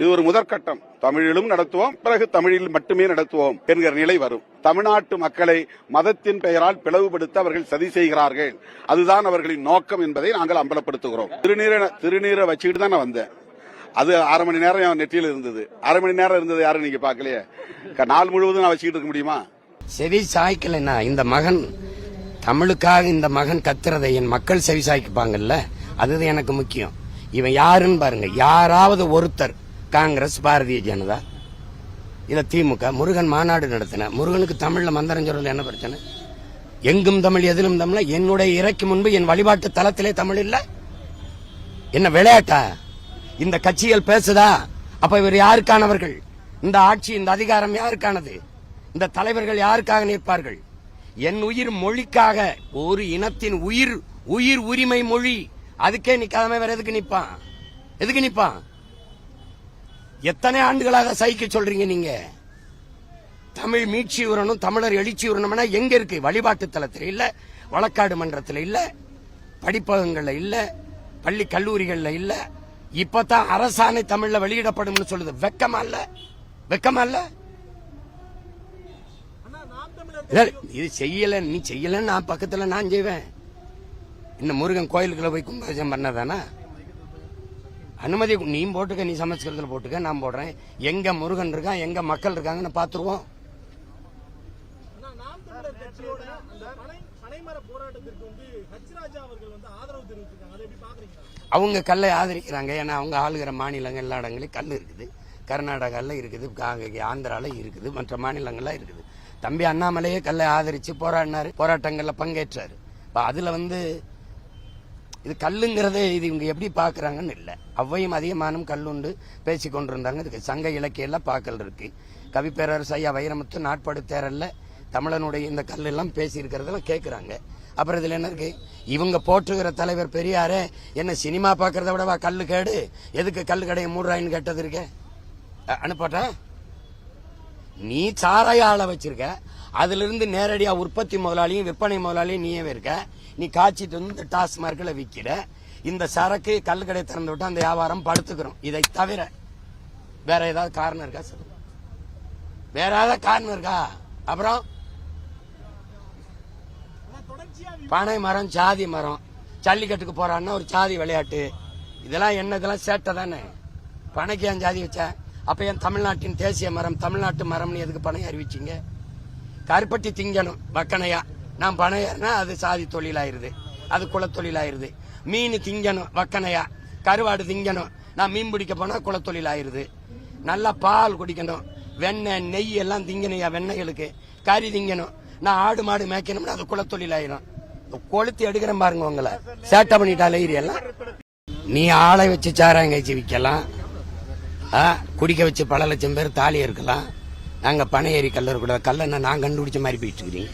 இது ஒரு முதற்கட்டம். தமிழிலும் நடத்துவோம் பிறகு தமிழில் மட்டுமே நடத்துவோம் என்கிற நிலை வரும். தமிழ்நாட்டு மக்களை மதத்தின் பெயரால் பிளவுபடுத்த அவர்கள் சதி செய்கிறார்கள். அதுதான் அவர்களின் நோக்கம் என்பதை நாங்கள் அம்பலப்படுத்துகிறோம். திருநீரை திருநீரை வச்சுக்கிட்டு தான் நான் வந்தேன். அது அரை மணி நேரம் என் நெற்றியில் இருந்தது. அரை மணி நேரம் இருந்தது யாரும் நீங்க பார்க்கலையே? க- நாள் முழுவதும் நான் வச்சுக்கிட்டு இருக்க முடியுமா? செவி சாய்க்கலைன்னா இந்த மகன் தமிழுக்காக இந்த மகன் கத்துறதை என் மக்கள் செவி சாய்க்குப்பாங்கல்ல அது எனக்கு முக்கியம். இவன் யாருன்னு பாருங்க. யாராவது ஒருத்தர் காங்கிரஸ் பாரதிய ஜனதா இல்ல திமுக முருகன் மாநாடு நடத்தின முருகனுக்கு தமிழ்ல மந்திரம் சொல்றது என்ன பிரச்சனை? எங்கும் தமிழ் எதிலும் தமிழ்? என்னுடைய இறைக்கு முன்பு என் வழிபாட்டு தலத்திலே தமிழ் இல்ல? என்ன விளையாட்டா? இந்த கட்சிகள் பேசுதா? அப்ப இவர் யாருக்கானவர்கள்? இந்த ஆட்சி இந்த அதிகாரம் யாருக்கானது? இந்த தலைவர்கள் யாருக்காக நிற்பார்கள்? என் உயிர் மொழிக்காக ஒரு இனத்தின் உயிர் உயிர் உரிமை மொழி. அதுக்கே நிக்காதமே வேற எதுக்கு நிப்பான்? எதுக்கு நிப்பான்? எத்தனை ஆண்டுகளாக சகிக்க சொல்றீங்க நீங்க? தமிழ் மீட்சி உரணும் தமிழர் எழுச்சி உரணும்னா எங்க இருக்கு? வழிபாட்டு தளத்தில் இல்ல வழக்காடு மன்றத்தில் இல்ல படிப்பகங்கள்ல இல்ல பள்ளி கல்லூரிகள்ல இல்ல. இப்பதான் அரசாணை தமிழ்ல வெளியிடப்படும்னு சொல்லுது. வெக்கமா இல்ல? வெக்கமா இல்ல? இது செய்யல நீ செய்யலன்னு நான் பக்கத்துல நான் செய்வேன். இந்த முருகன் கோயிலுக்குள்ள போய் கும்பாபிஷேகம் பண்ணதானா? அனுமதி நீ போட்டுக்க நீ சமஸ்கிருதத்தில் போட்டுக்க நான் போடுறேன். எங்க முருகன் இருக்கான் எங்க மக்கள் இருக்காங்கன்னு பாக்குறீங்க அவங்க கல்லை ஆதரிக்கிறாங்க. ஏன்னா அவங்க ஆளுகிற மாநிலங்கள் எல்லா இடங்களையும் கல் இருக்குது. கர்நாடகாவில் இருக்குது ஆந்திரால இருக்குது மற்ற மாநிலங்கள்ல இருக்குது. தம்பி அண்ணாமலையே கல்லை ஆதரிச்சு போராடினாரு போராட்டங்கள்ல பங்கேற்றாரு. இப்ப அதுல வந்து இது கல்லுங்கிறதே இது இவங்க எப்படி பார்க்குறாங்கன்னு இல்லை. அவ்வையும் அதிகமானும் கல்லுண்டு பேசி கொண்டிருந்தாங்க. இதுக்கு சங்க இலக்கியம் பார்க்கல் இருக்கு. கவி ஐயா வைரமுத்து நாட்பாடு தேரல்ல தமிழனுடைய இந்த கல்லெல்லாம் பேசியிருக்கிறதெல்லாம் கேட்குறாங்க அப்புறம் இதில் என்ன இருக்கு? இவங்க போற்றுகிற தலைவர் பெரியாரே என்ன சினிமா பார்க்கறத விடவா கல் கேடு? எதுக்கு கல் கடையை மூடுறாயின்னு கேட்டது இருக்கே? அனுப்பட்டா? நீ சாராய ஆளை வச்சிருக்க. அதிலிருந்து நேரடியாக உற்பத்தி முதலாளியும் விற்பனை முதலாளியும் நீயவே இருக்க. நீ காய்ச்சிட்டு வந்து இந்த டாஸ்மார்க்ல விற்கிற இந்த சரக்கு கல்லுக்கடை திறந்து விட்டு அந்த வியாபாரம் படுத்துக்கிறோம். இதை தவிர வேற ஏதாவது காரணம் இருக்கா சார்? வேற ஏதாவது காரணம் இருக்கா? அப்புறம்? பனை மரம் சாதி மரம். ஜல்லிக்கட்டுக்கு போறான்னா ஒரு சாதி விளையாட்டு. இதெல்லாம் என்ன? இதெல்லாம் சேட்டை தானே. பனைக்கு ஏன் ஜாதி வச்ச? அப்ப ஏன் தமிழ்நாட்டின் தேசிய மரம் தமிழ்நாட்டு மரம்னு எதுக்கு பனை அறிவிச்சீங்க? கருப்பட்டி திங்கணும் வக்கனையா நான் பனை அது சாதி தொழிலாயிருது அது குலத்தொழிலாயிருது. மீன் திங்கணும் வக்கனையா கருவாடு திங்கணும் நான் மீன் பிடிக்க போனா குலத்தொழில் ஆயிருது நல்லா பால் குடிக்கணும் வெண்ணெய் நெய் எல்லாம் திங்கணும்யா வெண்ணெய்களுக்கு. கறி திங்கணும் நான் ஆடு மாடு மேய்க்கணும்னா அது குலத்தொழில் ஆயிரும் கொளுத்தி எடுக்கிறேன் பாருங்க உங்களை. சேட்டை பண்ணிட்டாலே எல்லாம். நீ ஆளை வச்சு சாராயம் கழிச்சு விற்கலாம். ஆ, குடிக்க வச்சு பல லட்சம் பேர் தாலி இருக்கலாம் நாங்கள் பனை ஏறி கல்ல இருக்கக்கூடாது கல்லுன்னா நான் கண்டுபிடிச்ச மாதிரி போயிட்டு இருக்கிறீங்க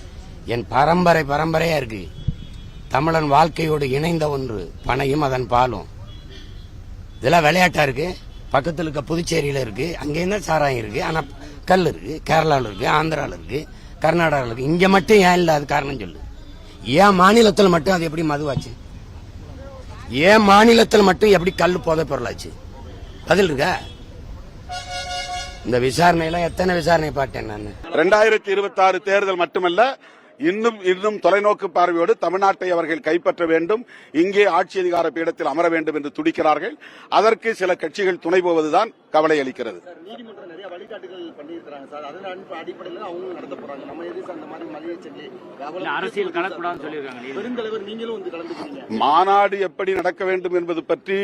என் பரம்பரை பரம்பரையா இருக்கு. தமிழன் வாழ்க்கையோடு இணைந்த ஒன்று பனையும் அதன் பாலும். இதெல்லாம் விளையாட்டா இருக்கு? பக்கத்தில் இருக்க புதுச்சேரியில இருக்கு. அங்கேயும் தான் சாராயம் இருக்கு? ஆனால் கல் இருக்கு கேரளாவில் இருக்கு ஆந்திராவில் இருக்கு கர்நாடகாவில் இருக்கு. இங்க மட்டும் ஏன் இல்லை? அது காரணம் சொல்லு. ஏன் மாநிலத்தில் மட்டும் அது எப்படி மதுவாச்சு? ஏன் மாநிலத்தில் மட்டும் எப்படி கல் போதை பொருளாச்சு? பதில் இருக்கா? இந்த விசாரணையில எத்தனை விசாரணை பார்த்தேன் நான்? ரெண்டாயிரத்தி இருபத்தி ஆறு தேர்தல் மட்டுமல்ல இன்னும் இன்னும் தொலைநோக்கு பார்வையோடு தமிழ்நாட்டை அவர்கள் கைப்பற்ற வேண்டும் இங்கே ஆட்சி அதிகார பீடத்தில் அமர வேண்டும் என்று துடிக்கிறார்கள். அதற்கு சில கட்சிகள் துணை போவதுதான் கவலை அளிக்கிறது. மாநாடு எப்படி நடக்க வேண்டும் என்பது பற்றி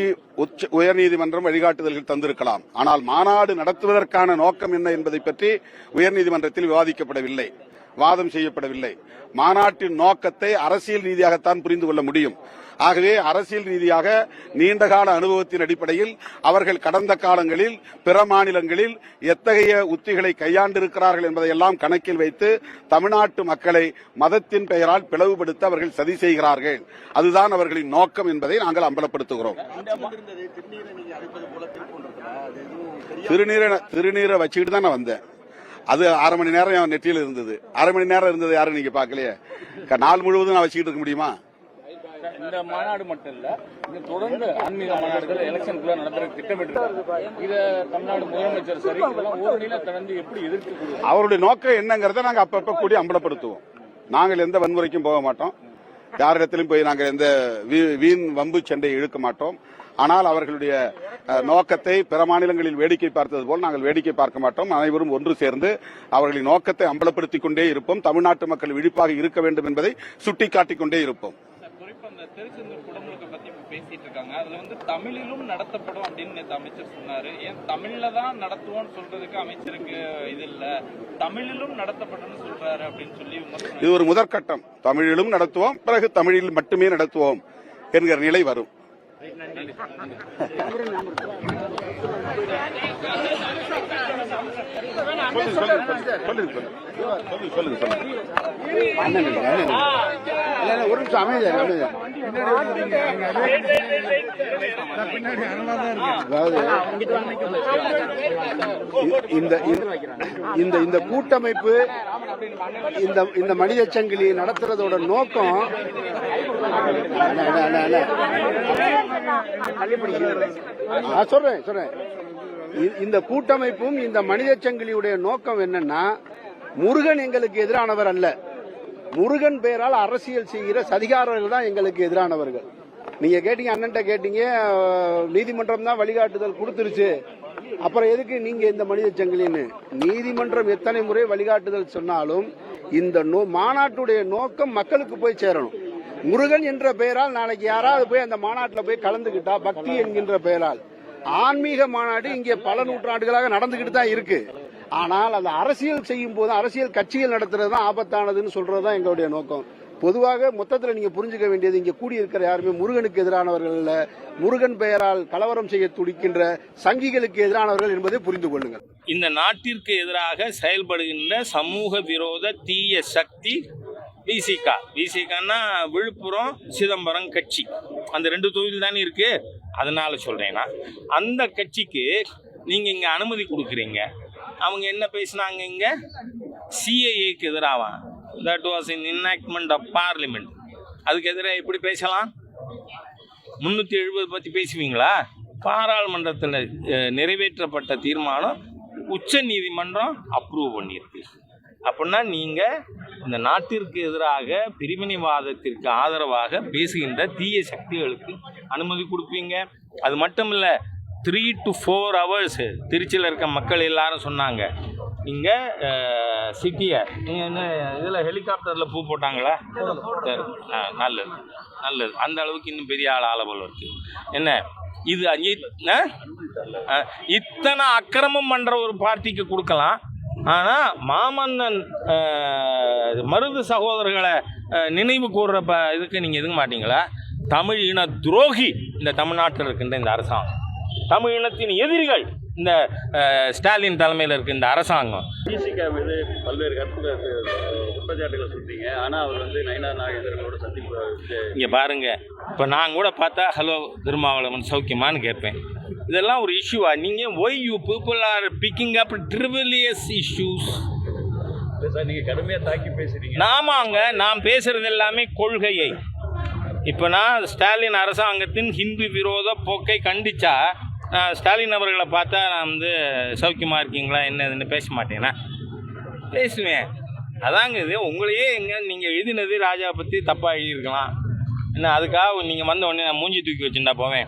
உச்ச உயர்நீதிமன்றம் வழிகாட்டுதல்கள் தந்திருக்கலாம். ஆனால் மாநாடு நடத்துவதற்கான நோக்கம் என்ன என்பதை பற்றி உயர்நீதிமன்றத்தில் விவாதிக்கப்படவில்லை. வாதம் செய்யப்படவில்லை. மாநாட்டின் நோக்கத்தை அரசியல் ரீதியாகத்தான் புரிந்து கொள்ள முடியும். ஆகவே அரசியல் ரீதியாக நீண்டகால அனுபவத்தின் அடிப்படையில் அவர்கள் கடந்த காலங்களில் பிற மாநிலங்களில் எத்தகைய உத்திகளை கையாண்டிருக்கிறார்கள் என்பதையெல்லாம் கணக்கில் வைத்து தமிழ்நாட்டு மக்களை மதத்தின் பெயரால் பிளவுபடுத்த அவர்கள் சதி செய்கிறார்கள். அதுதான் அவர்களின் நோக்கம் என்பதை நாங்கள் அம்பலப்படுத்துகிறோம். திருநீரை திருநீரை வச்சுக்கிட்டு தான் நான் வந்தேன். அது அரை மணி நேரம் என் நெற்றியில் இருந்தது. அரை மணி நேரம் இருந்தது யாரும் நீங்க பார்க்கலையே. க- நாள் முழுவதும் நான் வச்சுக்கிட்டு இருக்க முடியுமா? இந்த மாநாடு மட்டும் இல்ல தொடர்ந்து ஆன்மீக மாநாடுகள் எலெக்ஷனுக்குள்ள நடத்துற திட்டமிட்டு இத தமிழ்நாடு முதலமைச்சர் சரி ஒரு நிலை கடந்து எப்படி எதிர்க்கக்கூடிய அவருடைய நோக்கம் என்னங்கிறத நாங்க அப்பப்ப கூடி அம்பலப்படுத்துவோம். நாங்கள் எந்த வன்முறைக்கும் போக மாட்டோம். யாரிடத்திலும் போய் நாங்கள் எந்த வீண் வம்பு சண்டையை இழுக்க மாட்டோம். ஆனால் அவர்களுடைய நோக்கத்தை பிற மாநிலங்களில் வேடிக்கை பார்த்தது போல் நாங்கள் வேடிக்கை பார்க்க மாட்டோம். அனைவரும் ஒன்று சேர்ந்து அவர்களின் நோக்கத்தை அம்பலப்படுத்திக் கொண்டே இருப்போம். தமிழ்நாட்டு மக்கள் விழிப்பாக இருக்க வேண்டும் என்பதை சுட்டிக்காட்டிக் கொண்டே இருப்போம். குறிப்பா இந்த திருச்செந்தூர் குடமுழுக்க பத்தி இப்ப பேசிட்டு இருக்காங்க. அதுல வந்து தமிழிலும் நடத்தப்படும் அப்படின்னு நேத்து அமைச்சர் சொன்னாரு. ஏன் தமிழ்ல தான் நடத்துவோம்னு சொல்றதுக்கு அமைச்சருக்கு இது இல்ல? தமிழிலும் நடத்தப்படும் சொல்றாரு அப்படின்னு சொல்லி விமர்சனம் இது ஒரு முதற்கட்டம். தமிழிலும் நடத்துவோம். பிறகு தமிழில் மட்டுமே நடத்துவோம் என்கிற நிலை வரும். சொல்லுங்க, சொல்லுங்க, சொல்லுங்க, சொல்லுங்க, ஒரு நிமிஷம் அமைதியா அதாவது இந்த இந்த இந்த கூட்டமைப்பு இந்த இந்த மனித சங்கிலி நடத்துறதோட நோக்கம் சொல்றேன் சொல்றேன். இந்த கூட்டமைப்பும் இந்த மனித சங்கிலியுடைய நோக்கம் என்னன்னா முருகன் எங்களுக்கு எதிரானவர் அல்ல. முருகன் பெயரால் அரசியல் செய்கிற சதிகாரர்கள் தான் எங்களுக்கு எதிரானவர்கள். நீங்க கேட்டீங்க அண்ணன்ட்ட கேட்டீங்க நீதிமன்றம் தான் வழிகாட்டுதல் கொடுத்துருச்சு. அப்புறம் எதுக்கு நீங்க இந்த மனித சங்கிலின்னு நீதிமன்றம் எத்தனை முறை வழிகாட்டுதல் சொன்னாலும் இந்த நோ- மாநாட்டுடைய நோக்கம் மக்களுக்கு போய் சேரணும். முருகன் என்ற பெயரால் நாளைக்கு யாராவது போய் அந்த மாநாட்டில் போய் கலந்துகிட்டா பக்தி என்கின்ற பெயரால். ஆன்மீக மாநாடு இங்கே பல நூற்றாண்டுகளாக நடந்துகிட்டு தான் இருக்கு. ஆனால் அந்த அரசியல் செய்யும் போது அரசியல் கட்சிகள் நடத்துறது தான் ஆபத்தானதுன்னு சொல்றது தான் எங்களுடைய நோக்கம். பொதுவாக மொத்தத்தில் நீங்க புரிஞ்சுக்க வேண்டியது இங்க கூடியிருக்கிற யாருமே முருகனுக்கு எதிரானவர்கள் முருகன் பெயரால் கலவரம் செய்ய துடிக்கின்ற சங்கிகளுக்கு எதிரானவர்கள் என்பதை புரிந்து கொள்ளுங்கள். இந்த நாட்டிற்கு எதிராக செயல்படுகின்ற சமூக விரோத தீய சக்தி விசிகா விசிகான்னா விழுப்புரம் சிதம்பரம் கட்சி. அந்த ரெண்டு தொகுதியில் தானே இருக்கு? அதனால சொல்றேன்னா அந்த கட்சிக்கு நீங்க இங்க அனுமதி கொடுக்குறீங்க. அவங்க என்ன பேசினாங்க இங்கே? சிஏஏக்கு எதிராவான் that was in enactment of parliament அதுக்கு எதிராக எப்படி பேசலாம்? முந்நூற்றி எழுபது பற்றி பேசுவீங்களா? பாராளுமன்றத்தில் நிறைவேற்றப்பட்ட தீர்மானம் உச்ச நீதிமன்றம் அப்ரூவ் பண்ணியிருக்கு. அப்படின்னா நீங்கள் இந்த நாட்டிற்கு எதிராக பிரிவினைவாதத்திற்கு ஆதரவாக பேசுகின்ற தீய சக்திகளுக்கு அனுமதி கொடுப்பீங்க. அது மட்டும் இல்லை த்ரீ டு ஃபோர் ஹவர்ஸு திருச்சியில் இருக்க மக்கள் எல்லாரும் சொன்னாங்க. இங்கே சிட்டியை நீங்கள் என்ன இதில் ஹெலிகாப்டரில் பூ போட்டாங்களா? சரி. ஆ நல்லது. நல்லது. அந்த அளவுக்கு இன்னும் பெரிய ஆள் ஆள இருக்குது இருக்கு. என்ன? இது ஆ? இத்தனை அக்கிரமம் பண்ணுற ஒரு பார்ட்டிக்கு கொடுக்கலாம். ஆனால் மாமன்னன் மருது சகோதரர்களை நினைவு கூறுற ப இதுக்கு நீங்கள் எதுக்க மாட்டீங்களா? தமிழ் இன துரோகி இந்த தமிழ்நாட்டில் இருக்கின்ற இந்த அரசாங்கம். தமிழ் இனத்தின் எதிரிகள் இந்த ஸ்டாலின் தலைமையில் இருக்க இந்த அரசாங்கம். பிசிக மீது பல்வேறு கருத்து குற்றச்சாட்டுகளை சொல்றீங்க ஆனா அவர் வந்து நயனா நாகேந்திரனோட சந்திப்பு இங்கே பாருங்க. இப்போ நான் கூட பார்த்தா ஹலோ திருமாவளவன் சௌக்கியமான்னு கேட்பேன். இதெல்லாம் ஒரு இஷ்யூவா நீங்கள் why you people are picking up frivolous issues sir நீங்க கடுமையா தாக்கி பேசுறீங்க நாமாங்க நான் பேசுறது எல்லாமே கொள்கையை. இப்போ நான் ஸ்டாலின் அரசாங்கத்தின் ஹிந்து விரோத போக்கை கண்டிச்சா நான் ஸ்டாலின் அவர்களை பார்த்தா நான் வந்து சௌக்கியமாக இருக்கீங்களா என்னதுன்னு பேச மாட்டேனா. பேசுவேன். அதாங்க இது. உங்களையே எங்கே நீங்கள் எழுதினது ராஜா பற்றி தப்பாக எழுதியிருக்கலாம். என்ன அதுக்காக நீங்கள் வந்த உடனே நான் மூஞ்சி தூக்கி வச்சுருந்தா போவேன்.